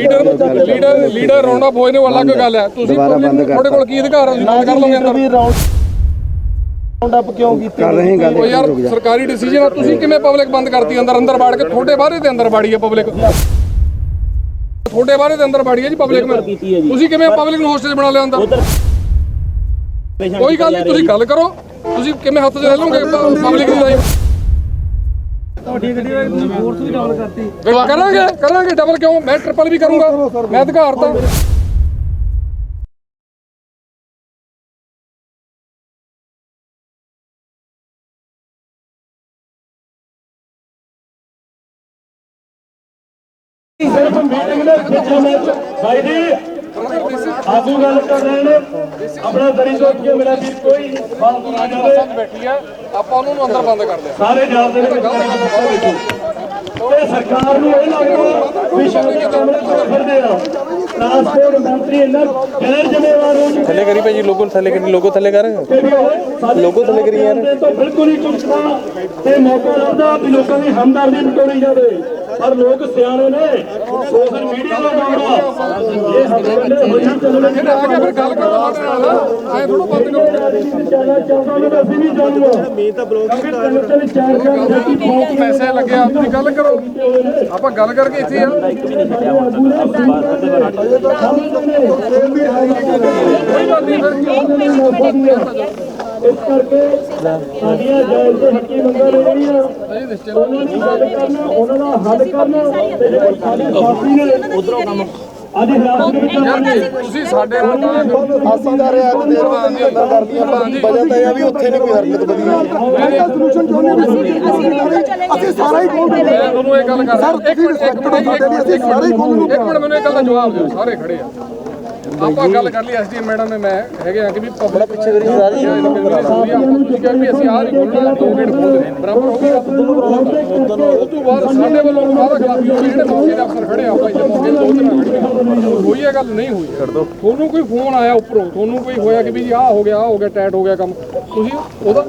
Leader leader leader round up ਹੋਏ ਨੇ ਉਹ ਅਲੱਗ ਗੱਲ ਹੈ। ਤੁਸੀਂ ਦੁਬਾਰਾ public ਬੰਦ ਨੂੰ- ਤੁਹਾਡੇ ਕੋਲ ਕੀ ਅਧਿਕਾਰ ਹੈ ਤੁਸੀਂ ਬੰਦ ਕਰ ਲਓਗੇ ਅੰਦਰ? ਵੀ ਰਾਉਂਡ ਅਪ ਕਿਉਂ ਕੀਤੀ? ਕਰ ਰਹੇ ਗੱਲ ਉਹ ਯਾਰ ਸਰਕਾਰੀ ਡਿਸੀਜਨ ਆ ਤੁਸੀਂ ਕਿਵੇਂ ਪਬਲਿਕ ਬੰਦ ਕਰਤੀ? ਅੰਦਰ ਅੰਦਰ ਵੜ ਕੇ ਤੁਹਾਡੇ ਬਾਹਰੇ ਦੇ ਅੰਦਰ ਵਾੜੀ ਹੈ ਪਬਲਿਕ ਤੁਹਾਡੇ ਬਾਹਰੇ ਦੇ ਅੰਦਰ ਵਾੜੀ ਹੈ ਜੀ ਪਬਲਿਕ ਮੈਂ। ਤੁਸੀਂ ਕਿਵੇਂ ਪਬਲਿਕ ਨੂੰ ਹੋਸਟੇਜ ਬਣਾ ਲਿਆ ਅੰਦਰ? ਕੋਈ ਗੱਲ ਨਹੀਂ ਤੁਸੀਂ ਗੱਲ ਕਰੋ। ਤੁਸੀਂ ਕਿਵੇਂ ਹੱਥ 'ਚ ਲੈ ਲਓਗੇ ਪਬਲਿਕ ਦੀ ਲਾਈਫ ਤੁਹਾਡੀ ਗੱਡੀ ਫੋਰਸ ਵੀ ਡਾਊਨ ਕਰਤੀ। ਕਰਾਂਗੇ ਕਰਾਂਗੇ ਡਬਲ ਕਿਉਂ? ਮੈਂ ਟ੍ਰਿਪਲ ਵੀ ਕਰੂੰਗਾ। ਮੈਂ ਅਧਿਕਾਰ ਤਾਂ। ਸਿਰਫ ਮੀਟਿੰਗ ਦੇ ਵਿੱਚ ਭਾਈ ਜੀ ਗੱਲ ਕਰ ਰਹੇ ਨੇ। ਆਪਣਾ ਦਰੀ ਸੋਚ ਕੇ ਮੇਰਾ ਵੀ ਕੋਈ ਫਾਲਤੂ ਨਾ ਜਾਵੇ। ਬੈਠੀ ਆ। ਆਪਾਂ ਉਹਨਾਂ ਨੂੰ ਅੰਦਰ ਬੰਦ ਕਰ ਦਿਆ ਸਾਰੇ ਜਾਣਦੇ ਨੇ। ਤੇ ਸਰਕਾਰ ਨੂੰ ਇਹ ਲੱਗਦਾ ਵੀ ਸ਼ਬਦ ਦੇ ਕਮਰੇ ਤੋਂ ਫਿਰਦੇ ਆ ਟ੍ਰਾਂਸਪੋਰਟ ਮੰਤਰੀ ਇਹਨਾਂ ਗੈਰ ਜ਼ਿੰਮੇਵਾਰ ਹੋ ਚੁੱਕੇ ਥੱਲੇ ਕਰੀ ਲੋਗੋ ਥੱਲੇ ਕਰੀ ਥੱਲੇ ਲੋਕੋ ਥੱਲੇ ਕਰੀ ਯਾਰ ਬਿਲਕੁਲ ਹੀ ਚੁੱਕਦਾ ਤੇ ਮੌਕਾ ਲੱਭਦਾ ਵੀ ਲੋਕਾਂ ਦੀ ਹਮਦਰਦੀ ਟੋੜੀ ਜਾਵੇ? ਪਰ ਲੋਕ ਸਿਆਣੇ ਨੇ। ਸੋਸ਼ਲ ਮੀਡੀਆ ਦਾ ਦੌਰ ਆ ਇਹ ਹੱਥ ਬੰਨੇ ਹੋਈ ਚੱਲਣੇ ਆ ਕੇ ਫਿਰ ਗੱਲ ਕਰੋ ਸਾਡੇ ਨਾਲ ਐ ਥੋੜਾ ਬੰਦ ਕਰੋ ਚੱਲਣਾ ਚਾਹੁੰਦਾ ਮੈਂ ਤਾਂ ਅਸੀਂ ਵੀ ਜਾਣੂਗਾ ਮੈਂ ਤਾਂ ਬਲੌਗ ਕੀਤਾ ਚੱਲ ਚਾਰ ਚਾਰ ਜੱਟੀ ਬਹੁਤ ਪੈਸੇ ਲੱਗੇ ਆ ਤੁਸੀਂ ਗੱਲ ਕਰੋ ਆਪਾਂ ਗੱਲ ਕਰਕੇ ਇੱਥੇ ਆ ਕੋਈ ਗੱਲ ਨਹੀਂ ਫਿਰ ਇਸ ਕਰਕੇ ਸਾਡੀਆਂ ਜਾਇਜ਼ ਤੇ ਹੱਕੀ ਮੰਗਾਂ ਨੇ ਜਿਹੜੀਆਂ ਉਹਨਾਂ ਨੂੰ ਹੱਲ ਕਰਨਾ ਉਹਨਾਂ ਦਾ ਹੱਲ ਕਰਨਾ ਤੇ ਜਿਹੜੇ ਸਾਡੇ ਸਾਥੀ ਨੇ ਉਧਰੋਂ ਕੰਮ ਅੱਜ ਹਿਰਾਸਤ ਵਿੱਚ ਯਾਰ ਤੁਸੀਂ ਸਾਡੇ ਨਾਲ ਤਾਂ ਅਸੀਂ ਦਾ ਰਿਆ ਤੇ ਦੇਰ ਬਾਅਦ ਅੰਦਰ ਕਰਦੀਆਂ ਵਜ੍ਹਾ ਤਾਂ ਇਹ ਆ ਵੀ ਉੱਥੇ ਨਹੀਂ ਕੋਈ ਹਰਕਤ ਵਧੀ ਸੋਲੂਸ਼ਨ ਚਾਹੁੰਦੇ ਅਸੀਂ ਸਾਰਾ ਹੀ ਖੋਲ ਮੈਂ ਤੁਹਾਨੂੰ ਇਹ ਗੱਲ ਕਰਦਾ। ਇੱਕ ਮਿੰਟ ਇੱਕ ਮਿੰਟ ਇੱਕ ਮਿੰਟ ਇੱਕ ਮਿੰਟ ਇੱਕ ਮਿੰਟ ਮੈਨੂੰ ਇਹ ਗੱਲ ਦਾ ਜਵਾਬ ਦਿਓ ਸਾਰੇ ਖੜੇ ਆ। ਆਪਾਂ ਗੱਲ ਕਰ ਲਈ ਐਸਡੀਐਮ ਮੈਡਮ ਨੇ ਮੈਂ ਹੈਗੇ ਆ ਕਿ ਵੀ ਪਬਲਿਕ ਪਿੱਛੇ ਕਰੀ ਸਾਰੀ ਤੁਸੀਂ ਕਿਹਾ ਵੀ ਅਸੀਂ ਆਹ ਨਹੀਂ ਖੋਲਣਾ ਦੋ ਗੇਟ ਖੋਲ ਰਹੇ ਬਰਾਬਰ ਹੋ ਗਿਆ ਉਸ ਤੋਂ ਬਾਅਦ ਸਾਡੇ ਵੱਲੋਂ ਸਾਰਾ ਖਿਲਾਫੀ ਹੋ ਗਿਆ ਜਿਹੜੇ ਮੌਕੇ ਦੇ ਅਫਸਰ ਖੜੇ ਆ ਆਪਾਂ ਇੱਥੇ ਮੌਕੇ ਤੇ ਦੋ ਤਿੰਨ ਖੜੇ ਆ। ਹੋਈ ਇਹ ਗੱਲ ਨਹੀਂ ਹੋਈ ਤੁਹਾਨੂੰ ਕੋਈ ਫੋਨ ਆਇਆ ਉੱਪਰੋਂ ਤੁਹਾਨੂੰ ਕੋਈ ਹੋਇਆ ਕਿ ਵੀ ਜੀ ਆਹ ਹੋ ਗਿਆ ਆਹ ਹੋ ਗਿਆ ਟੈਟ ਹੋ ਗਿਆ ਕੰਮ ਤੁਸੀਂ ਉਹਦਾ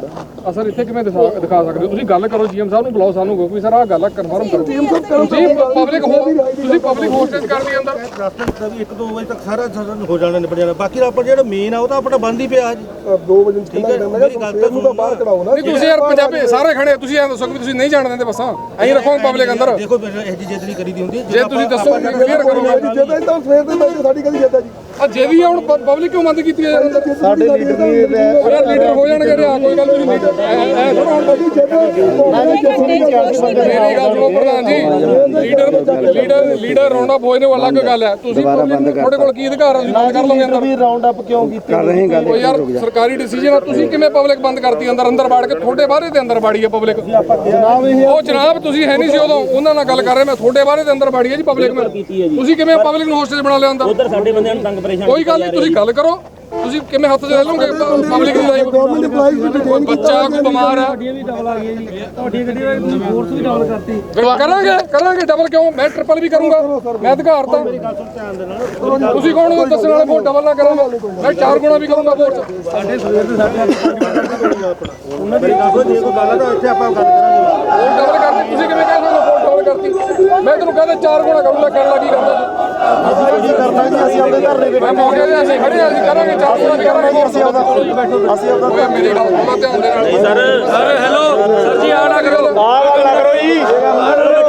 ਅਸਰ ਇੱਥੇ ਕਿਵੇਂ ਦਿਖਾ ਦਿਖਾ ਸਕਦੇ ਹੋ ਤੁਸੀਂ ਗੱਲ ਕਰੋ ਜੀਐਮ ਸਾਹਿਬ ਨੂੰ ਬੁਲਾਓ ਸਾਨੂੰ ਕਹੋ ਵੀ ਸਰ ਆਹ ਗੱਲ ਆ ਕਨਫਰਮ ਕਰੋ ਤੁਸੀਂ ਪਬਲਿਕ ਹੋ ਤੁਸੀਂ ਪਬਲਿਕ ਹੋਸਟੇਜ ਕਰਦੀ ਅੰਦਰ ਰਸਤੇ ਦਾ ਵੀ 1-2 ਵਜੇ ਤੱਕ ਸਾਰਾ ਸਦਨ ਹੋ ਜਾਣਾ ਨਿਪਟ ਜਾਣਾ ਬਾਕੀ ਦਾ ਆਪਾਂ ਜਿਹੜਾ ਮੇਨ ਆ ਉਹ ਤਾਂ ਆਪਣਾ ਬੰਦ ਹੀ ਪਿਆ ਜੀ 2 ਵਜੇ ਠੀਕ ਹੈ ਮੇਰੀ ਗੱਲ ਤਾਂ ਸੁਣੋ ਬਾਹਰ ਕਢਾਓ ਨਾ ਨਹੀਂ ਤੁਸੀਂ ਯਾਰ ਪੰਜਾਬੀ ਸਾਰੇ ਖੜੇ ਆ, ਤੁਸੀਂ ਐਂ ਦੱਸੋ ਕਿ ਤੁਸੀਂ ਨਹੀਂ ਜਾਣ ਦਿੰਦੇ ਬੱਸਾਂ ਐਂ ਰੱਖੋ ਪਬਲਿਕ ਅੰਦਰ। ਦੇਖੋ ਇਹ ਜੀ ਜਿੱਦ ਨਹੀਂ ਕਰੀਦੀ ਹੁੰਦੀ। ਜੇ ਤੁਸੀਂ ਦੱਸੋ ਕਲੀਅਰ ਕਰੋ। ਜਦੋਂ ਤਾਂ ਸਵੇਰ ਦੇ ਸਾਡੀ ਕਦੀ ਜਿੱਦਾਂ ਜੀ। ਆ ਜੇ ਵੀ ਆ ਹੁਣ ਪਬਲਿਕ ਕਿਉਂ ਬੰਦ ਕੀਤੀ ਹੈ? ਯਾਰ ਸਾਡੇ ਲੀਡਰ ਉਹ ਯਾਰ ਲੀਡਰ ਹੋ ਜਾਣਗੇ ਰਿਆ ਕੋਈ ਗੱਲ ਨਹੀਂ। ਲੀਡਰ ਐ ਥੋੜਾ ਹੁੰਦਾ ਮੇਰੀ ਗੱਲ ਸੁਣੋ ਪ੍ਰਧਾਨ ਜੀ। Leader leader leader round up ਹੋਏ ਨੇ ਉਹ ਅਲੱਗ ਗੱਲ ਹੈ। ਤੁਸੀਂ ਤੁਹਾਡੇ ਕੋਲ ਕੀ ਅਧਿਕਾਰ ਹੈ ਤੁਸੀਂ ਬੰਦ ਕਰ ਲਓਗੇ ਅੰਦਰ। ਵੀ ਰਾਉਂਡ ਅਪ ਕਿਉਂ ਕੀਤੀ? ਕਰ ਰਹੇ ਗੱਲ। ਯਾਰ ਸਰਕਾਰੀ ਡਿਸੀਜਨ ਆ ਤੁਸੀਂ ਕਿਵੇਂ ਪਬਲਿਕ ਬੰਦ ਕਰਤੀ? ਅੰਦਰ ਅੰਦਰ ਵੜ ਕੇ ਤੁਹਾਡੇ ਬਾਹਰੇ ਦੇ ਅੰਦਰ ਵਾੜੀ ਹੈ ਪਬਲਿਕ ਉਹ ਜਨਾਬ ਤੁਸੀਂ ਹੈ ਨਹੀਂ ਸੀ ਉਦੋਂ। ਉਹਨਾਂ ਨਾਲ ਗੱਲ ਕਰ ਰਹੇ ਮੈਂ ਤੁਹਾਡੇ ਬਾਹਰੇ ਦੇ ਅੰਦਰ ਵਾੜੀ ਹੈ ਜੀ ਪਬਲਿਕ ਮੈਂ ਤੁਸੀਂ ਕਿਵੇਂ ਪਬਲਿਕ ਨੂੰ ਹੋਸਟੇਜ ਬਣਾ ਲਿਆ ਅੰਦਰ? ਉਧਰ ਸਾਡੇ ਬੰਦਿਆਂ ਨੂੰ ਤੰਗ ਪਰੇਸ਼ਾਨ ਕੋਈ ਗੱਲ ਨਹੀਂ ਤੁਸੀਂ ਗੱਲ ਕਰੋ। ਤੁਸੀਂ ਕਿਵੇਂ ਹੱਥ 'ਚ ਲੈ ਲਓਗੇ ਪਬਲਿਕ ਦੀ ਲਾਈਫ ਬੱਚਾ ਕੋਈ ਬਿਮਾਰ ਆ ਵੀ ਡਬਲ ਆ ਗਈ ਜੀ। ਤੁਹਾਡੀ ਗੱਡੀ ਦਾ ਫੋਰਸ ਵੀ ਡਾਊਨ ਕਰਤੀ। ਕਰਾਂਗੇ ਕਰਾਂਗੇ ਡਬਲ ਕਿਉਂ? ਮੈਂ ਟ੍ਰਿਪਲ ਵੀ ਕਰੂੰਗਾ। ਮੈਂ ਅਧਿਕਾਰ ਤਾਂ ਤੁਸੀਂ ਕੌਣ ਹੋ? ਦੱਸਣ ਵਾਲੇ ਵੋਟ ਡਬਲ ਨਾ ਕਰਾਂਗਾ ਮੈਂ ਚਾਰ ਗੁਣਾ ਵੀ ਕਰੂੰਗਾ ਵੋਟ ਸਾਡੇ ਸਵੇਰ ਦੇ ਸਾਡੇ ਉਹਨਾਂ ਦੀ ਦੱਸੋ ਜੇ ਕੋਈ ਗੱਲ ਤਾਂ ਇੱਥੇ ਆਪਾਂ ਗੱਲ ਕਰਾਂਗੇ। ਵੋਟ ਡਬਲ ਕਰਤੀ। ਤੁਸੀਂ ਕਿਵੇਂ ਕਹਿ ਸਕਦੇ ਹੋ ਵੋਟ ਡਬਲ ਕਰਤੀ? ਮੈਂ ਤੈਨੂੰ ਕਹਿੰਦਾ ਚਾਰ ਗੁਣਾ ਕਰੂੰਗਾ ਕਰਨ ਲੱਗੀ ਕਰਦਾ ਅਸੀਂ ਕਰਨਾ ਜੀ ਅਸੀਂ ਆਪਣੇ ਘਰ ਦੇ ਮੈਂ ਮੌਕੇ ਤੇ ਅਸੀਂ ਖੜੇ ਹਾਂ, ਅਸੀਂ ਕਰਾਂਗੇ ਚਾਰ ਗੁਣਾ ਵੀ ਕਰਾਂਗੇ ਅਸੀਂ ਆਪਦਾ ਅਸੀਂ ਆਪਦਾ ਓਏ ਮੇਰੀ ਗੱਲ ਸੁਣੋ ਧਿਆਨ ਦੇ ਨਾਲ। ਸਰ। ਸਰ ਹੈਲੋ ਸਰ ਜੀ ਆ ਨਾ ਕਰੋ। ਦਰੀਆਂ ਤੇ ਯਾਰ ਬਿਲਕੁਲ